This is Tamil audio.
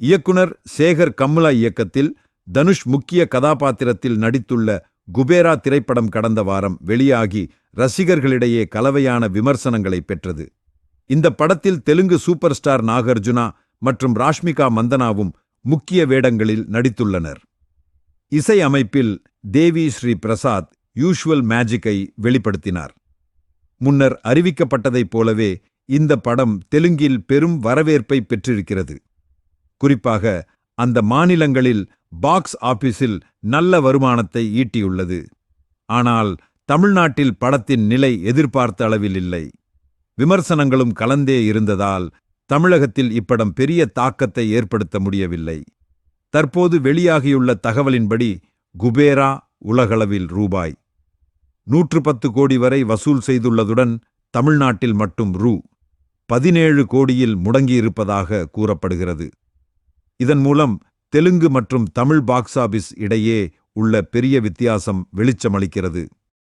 இயக்குனர் சேகர் கம்முலா இயக்கத்தில் தனுஷ் முக்கிய கதாபாத்திரத்தில் நடித்துள்ள குபேரா திரைப்படம் கடந்த வாரம் வெளியாகி ரசிகர்களிடையே கலவையான விமர்சனங்களை பெற்றது. இந்த படத்தில் தெலுங்கு சூப்பர் ஸ்டார் நாகார்ஜுனா மற்றும் ராஷ்மிகா மந்தனாவும் முக்கிய வேடங்களில் நடித்துள்ளனர். இசை அமைப்பில் தேவி ஸ்ரீ பிரசாத் யூஷுவல் மேஜிக்கை வெளிப்படுத்தினார். முன்னர் அறிவிக்கப்பட்டதைப் போலவே இந்த படம் தெலுங்கில் பெரும் வரவேற்பை பெற்றிருக்கிறது. குறிப்பாக அந்த மாநிலங்களில் பாக்ஸ் ஆபீஸில் நல்ல வருமானத்தை ஈட்டியுள்ளது. ஆனால் தமிழ்நாட்டில் படத்தின் நிலை எதிர்பார்த்த அளவில் இல்லை. விமர்சனங்களும் கலந்தே இருந்ததால் தமிழகத்தில் இப்படம் பெரிய தாக்கத்தை ஏற்படுத்த முடியவில்லை. தற்போது வெளியாகியுள்ள தகவலின்படி குபேரா உலகளவில் ரூபாய் நூற்று பத்து கோடி வரை வசூல் செய்துள்ளதுடன் தமிழ்நாட்டில் மட்டும் ரூ பதினேழு கோடியில் முடங்கியிருப்பதாக கூறப்படுகிறது. இதன் மூலம் தெலுங்கு மற்றும் தமிழ் பாக்ஸ் ஆபீஸ் இடையே உள்ள பெரிய வித்தியாசம் வெளிச்சமளிக்கிறது.